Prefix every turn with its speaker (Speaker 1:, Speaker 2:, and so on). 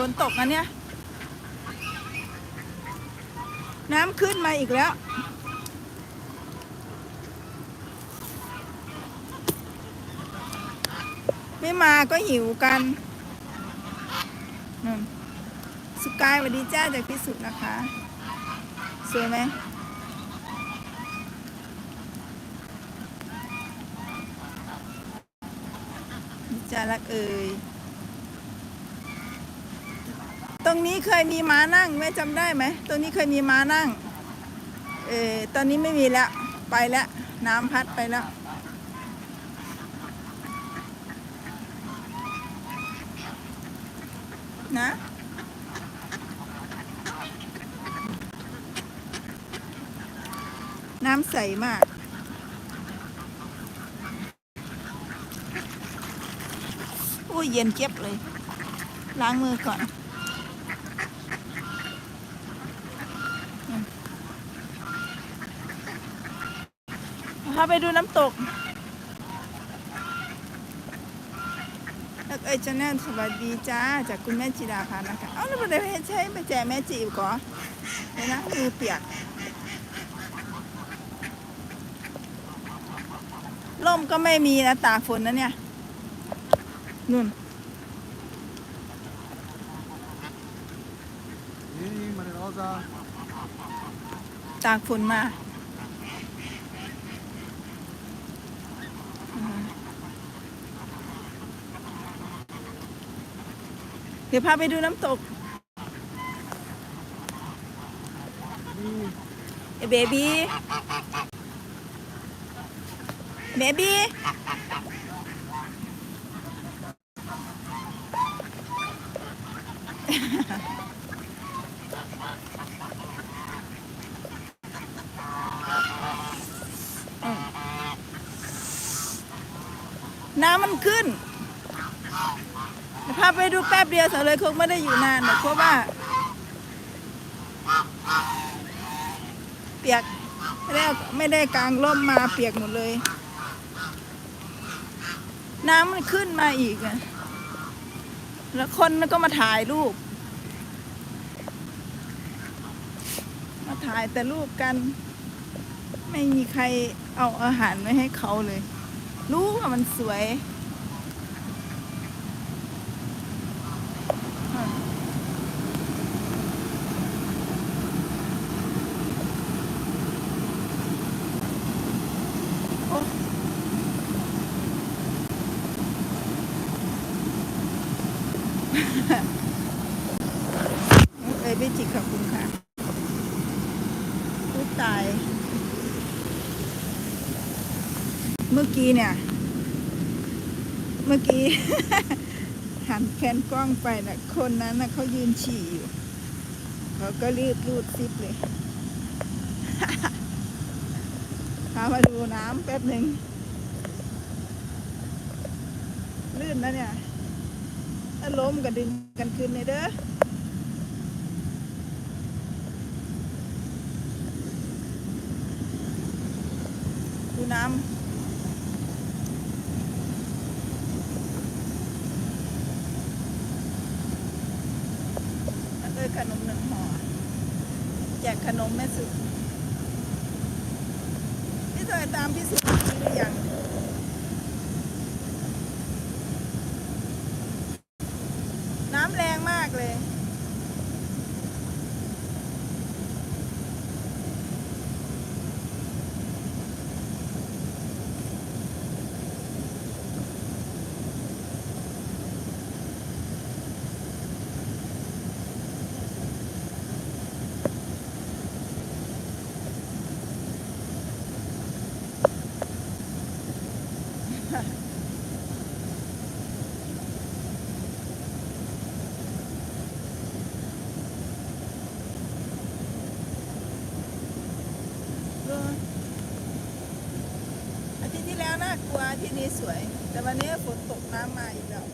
Speaker 1: ฝนตกนะเนี่ย น้ำขึ้นมาอีกแล้ว ไม่มาก็หิวกันนั่นสกายสวัสดีจ้าจากพิสุทธิ์นะคะ สวยไหมจ้ารักเอ่ย รงนี้เคยมีม้านั่งแม่จำได้ไหมตรงนี้เคยมีม้านั่งเออตอนนี้ไม่มีแล้วไปแล้วน้ำพัดไปแล้วนะน้ำใสมาก โอ้ยเย็นเจี๊ยบเลย ล้างมือก่อน พาไปดูน้ำตกเอ้ยจะแน่นสวัสดีจ้า จากคุณแม่จิดาพันธ์นะคะ เอ้าแล้วประเดี๋ยวใช้ไปแจกแม่จีบก่อนเดี๋ยนะมือเปียกล่มก็ไม่มีนะตากฝนนะเนี่ยนุ่นตากฝนมา เดี๋ยวพาไปดูน้ำตกเบบี้เบบี้น้ำมันขึ้น พาไปดูแป๊บเดียวเสาเลยคงไม่ได้อยู่นานหรอกเพราะว่า เปียกไม่ได้ไม่ได้กางร่มมาเปียกหมดเลย น้ำมันขึ้นมาอีกอะแล้วคนก็มาถ่ายรูป มาถ่ายแต่รูปกัน ไม่มีใครเอาอาหารไว้ให้เขาเลย รู้ว่ามันสวย เอ้ยไม่จิกขอบคุณค่ะพูดตาย เมื่อกี้เนี่ย เมื่อกี้ หันแคนกล้องไปนะคนนั้นนะเขายืนฉี่อยู่ เขาก็รีบรูดซิปเลยพามาดูน้ำแป๊บหนึ่งลื่นนะเนี่ยถ้าล้มก็ดึงกันขึ้นเลยเด้อ น้ำแล้วก็ขนมหนึ่งห่อแจกขนมแม่สุดพี่เคยตามพี่สุกินหรือยังน้ำแรงมากเลย อาทิตย์ที่แล้วน่ากลัวอาทิตย์นี้สวย แต่วันนี้ฝนตกน้ำมาอีกแล้ว